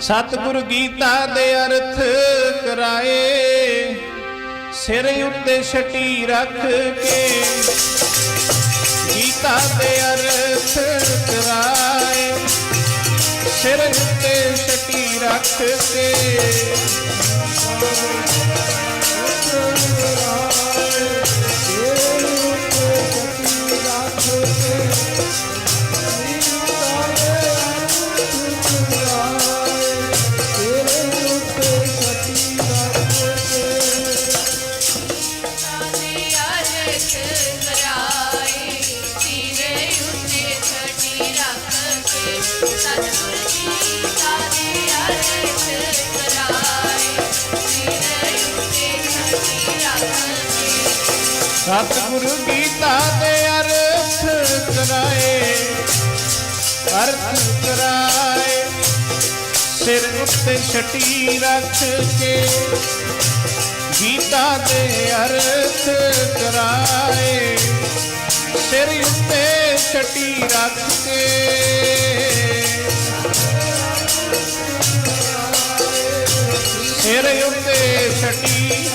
ਸਤਿਗੁਰ ਗੀਤਾ ਦੇ ਅਰਥ ਕਰਾਏ, ਸਿਰ ਉੱਤੇ ਛਟੀ ਰੱਖ ਕੇ ਗੀਤਾ ਦੇ ਅਰਥ ਕਰਾਏ, ਸਿਰ ਉੱਤੇ ਛਟੀ ਰੱਖ ਕੇ ਸਤਿਗੁਰੂ ਗੀਤਾ ਦੇ ਅਰਥ ਕਰਾਏ ਅਰਥ ਕਰਾਏ ਸਿਰ ਉੱਤੇ ਛਟੀ ਰੱਖ ਕੇ ਗੀਤਾ ਦੇ ਅਰਥ ਕਰਾਏ। ਸਿਰ ਉੱਤੇ ਛਟੀ ਰੱਖ ਕੇ। ਸਿਰ ਉੱਤੇ ਛਟੀ